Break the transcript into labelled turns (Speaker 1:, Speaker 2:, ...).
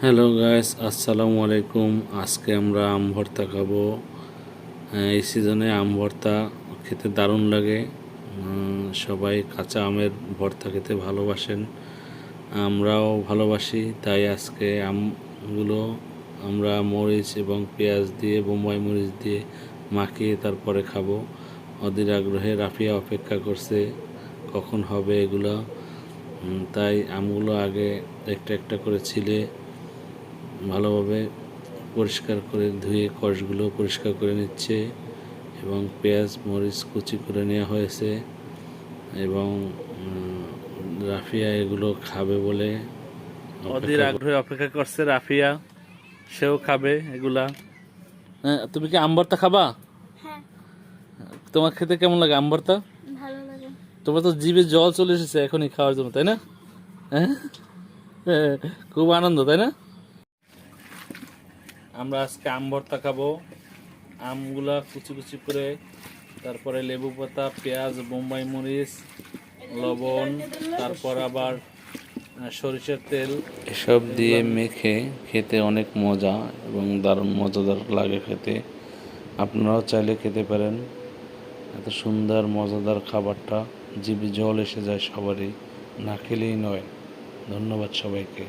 Speaker 1: Hello guys আসসালামু আলাইকুম আজকে আমরা আম ভর্তা খাব। এই সিজনে আম ভর্তা খেতে দারুণ লাগে। সবাই কাঁচা আমের ভর্তা খেতে ভালোবাসেন। আমরাও ভালোবাসি, তাই আজকে আমগুলো আমরা মরিচ এবং পেঁয়াজ দিয়ে, বোম্বাই মরিচ দিয়ে মাখিয়ে তারপরে খাব। অধীর আগ্রহে রাফিয়া অপেক্ষা করছে কখন হবে এগুলো। তাই আমগুলো আগে একটা একটা করে ছিলে ভালোভাবে পরিষ্কার করে ধুয়ে কষগুলো পরিষ্কার করে নিচ্ছে এবং পেঁয়াজ মরিচ কুচি করে নেওয়া হয়েছে এবং রাফিয়া এগুলো খাবে বলে
Speaker 2: অধীর আগ্রহে অপেক্ষা করছে রাফিয়া। সেও খাবে এগুলা। হ্যাঁ, তুমি কি আম্বরটা খাবা?
Speaker 3: হ্যাঁ।
Speaker 2: তোমার খেতে কেমন লাগে আম্বরটা
Speaker 3: ভালো লাগে।
Speaker 2: তোমার তো জিভে জল চলে এসেছে এখনই খাওয়ার জন্য তাই না? হ্যাঁ? হ্যাঁ, খুব আনন্দ তাই না? আমরা আজকে আম ভর্তা খাব। আমগুলা কুচি কুচি করে, তারপরে লেবু পাতা, পেঁয়াজ, বোম্বাই মরিচ, লবণ, তারপর আবার সরিষার তেল।
Speaker 1: এসব দিয়ে মেখে খেতে অনেক মজা এবং দারুণ মজাদার লাগে খেতে। আপনারাও চাইলে খেতে পারেন। এত সুন্দর, মজাদার খাবারটা, জিভে জল এসে যায় সবারই, না খেলেই নয়। ধন্যবাদ সবাইকে।